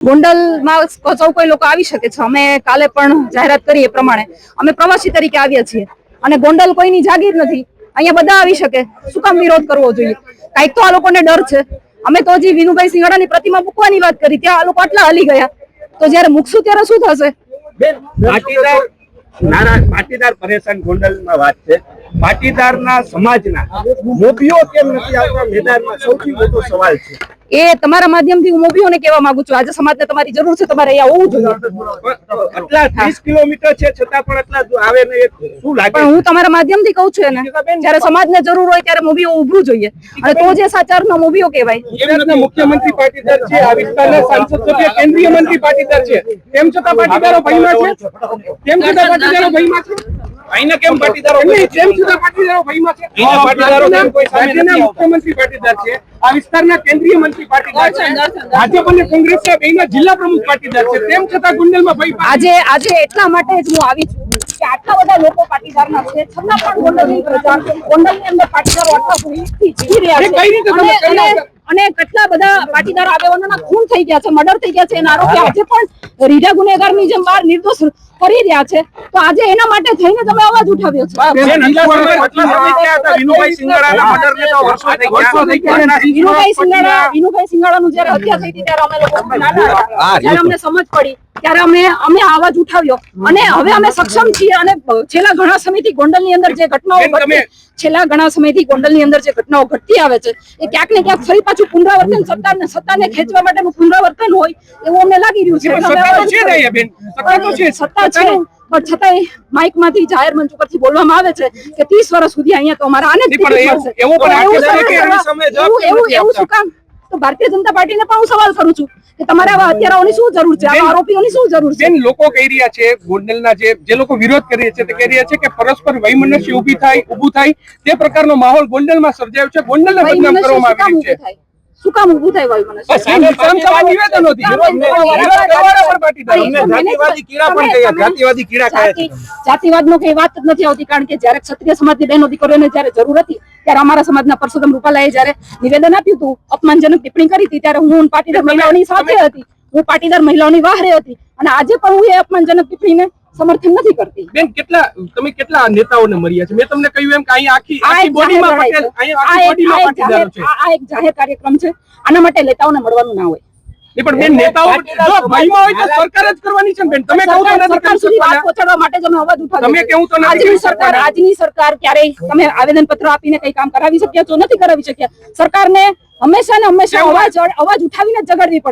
ગોંડલમાં સૌ કોઈ લોકો આવી શકે છે. અમે કાલે પણ જાહેરાત કરી એ પ્રમાણે. અમે પ્રવાસી તરીકે આવ્યા છીએ. અને ગોંડલ કોઈની જાગીર નથી. અહીંયા બધા આવી શકે. શું કામ વિરોધ કરવો જોઈએ? કાંઈક તો આ લોકોને ડર છે. અમે તો હજી વિનુભાઈ સિંગાડાની પ્રતિમા મૂકવાની વાત કરી. ત્યાં આ લોકો આટલા હલી ગયા. તો જયારે મૂકશું ત્યારે શું થશે? પાટીદાર પાટીદાર પરેશાન વાત છે. પાટીદારના સમાજના મોભીઓ કેમ નથી આવતા? મેદાનમાં સૌથી મોટો સવાલ છે. એ તમારા માધ્યમથી હું મોભીઓને કહેવા માંગુ છું. આજે સમાજને તમારી જરૂર છે તમારે અહીંયા હોવું જોઈએ. આટલા ત્રીસ કિલોમીટર છે છતાં પણ આટલા આવે ને શું લાગે પણ હું તમારા માધ્યમથી કહું છું એને. જ્યારે સમાજને જરૂર હોય ત્યારે મોભીઓ ઉભરું જોઈએ. અને તો જે સાચારનો મોભીઓ કહેવાય. ગુજરાતના મુખ્યમંત્રી પાટીદાર છે આ વિસ્તારના સાંસદ સભ્ય કેન્દ્રીય મંત્રી પાટીદાર છે. તેમ છતાં પાટીદારો ભયમાં છે? તેમ છતાં પાટીદારો ભયમાં છે? અહીંના કેમ પાટીદારો નહીં, જેમ છતાં પાટીદારો ભયમાં છે. અહીંના પાટીદારો કેમ કોઈ સામે નથી મુખ્યમંત્રી પાટીદાર છે. આ વિસ્તારના કેન્દ્રીય મંત્રી પાટીદાર છે. ભાજપ અને કોંગ્રેસના બેયના જિલ્લા પ્રમુખ પાટીદાર છે. તેમ છતાં ગુંડલમાં ભય આજે આજે એટલા માટે જ હું આવી છું કે આટલા બધા લોકો પાટીદારના છે. છતાં પણ ગોંડલની પ્રજા ગોંડલની અંદર પાટીદારો આટલા ભૂમિથી જીવી રહ્યા છે કઈ રીતે તમે અને- કેટલા બધા પાટીદાર આગેવાનોના ખૂન થઈ ગયા છે મર્ડર થઈ ગયા છે. એના આરોપી આજે પણ રીઢા ગુનેગારની જેમ બહાર નિર્દોષ ફરી રહ્યા છે. તો આજે એના માટે થઈને તમે અવાજ ઉઠાવ્યો છે? વિનુભાઈ સિંગારાના મર્ડરને તો વર્ષો થઈ ગયા. વર્ષો થઈ ગયા. વિનુભાઈ વિનુભાઈ જ્યારે હત્યા થઈ હતી ત્યારે અમે લોકો અમને સમજ પડી. ત્યારે અમે અમે આવાજ ઉઠાવ્યો. અને હવે અમે સક્ષમ છીએ અને છેલ્લા ઘણા સમયથી ગોંડલની અંદર જે ઘટનાઓ ઘટતી છેલ્લા ઘણા સમયથી ગોંડલની અંદર જે ઘટનાઓ ઘટતી આવે છે એ ક્યાંક ને ક્યાંક ફરી પાછું પુનરાવર્તન સત્તાને સત્તાને ખેંચવા માટેનું પુનરાવર્તન હોય એવું અમને લાગી રહ્યું છે. સત્તા છે પણ છતાંય માઇકમાંથી જાહેર મંચ ઉપરથી બોલવામાં આવે છે કે ત્રીસ વર્ષ સુધી અહીંયા તો અમારા આને એવું શું કામ? તો ભારતીય જનતા પાર્ટીને પણ હું સવાલ કરું છું કે તમારે આવા હત્યારાઓની શું જરૂર છે? આવા આરોપીઓની શું જરૂર છે? લોકો કહી રહ્યા છે ગોંડલના જે જે લોકો વિરોધ કરી રહ્યા છે તે કહી રહ્યા છે કે પરસ્પર વૈમનસ્ય ઊભી થાય ઊભું થાય. તે પ્રકારનો માહોલ ગોંડલમાં સર્જાયો છે. ગોંડલને બદનામ કરવામાં આવી છે. થાય શું કામ ઊભું થાય ભાઈ મને. અમને જાતિવાદી કીડા પણ જાતિવાદી કીડા કહે છે. જાતિવાદનો કઈ વાત જ નથી આવતી કારણ કે જ્યારે ક્ષત્રિય સમાજની બહેનો દીકરીઓને જ્યારે જરૂર હતી ત્યારે અમારા સમાજના પરસોત્તમ રૂપાલાએ જ્યારે નિવેદન આપ્યું હતું અપમાનજનક ટિપ્પણી કરી હતી ત્યારે હું પાટીદાર મહિલાઓની સાથે હતી. હું પાટીદાર મહિલાઓની વાહરે હતી અને આજે પણ હું એ અપમાનજનક ટિપ્પણીને સમર્થન નથી કરતી બેન કેટલા તમે કેટલા નેતાઓને મળ્યા છે મેં તમને કહ્યું એમ કે અહીં આખી આખી બોડીમાં પટેલ આ આખી બોડીમાં એક છે આ- એક જાહેર કાર્યક્રમ છે આના માટે નેતાઓને મળવાનું ના હોય નહીં, પણ બેન નેતાઓ જો ભયમાં હોય તો સરકાર જ કરવાની છે બેન તમે કહો તો સરકાર નથી કરી શકવાના. પહોંચાડવા માટે જ અવાજ ઉઠાવ્યો તમે છે. કેવું તો નથી આજની સરકાર. આજની સરકાર ક્યારેય તમે આવેદન પત્ર આપીને કઈ કામ કરાવી શક્યા છો નથી કરાવી શક્યા સરકારને હંમેશા ને હંમેશા? અવાજ અવાજ ઉઠાવીને જગાડવી પડે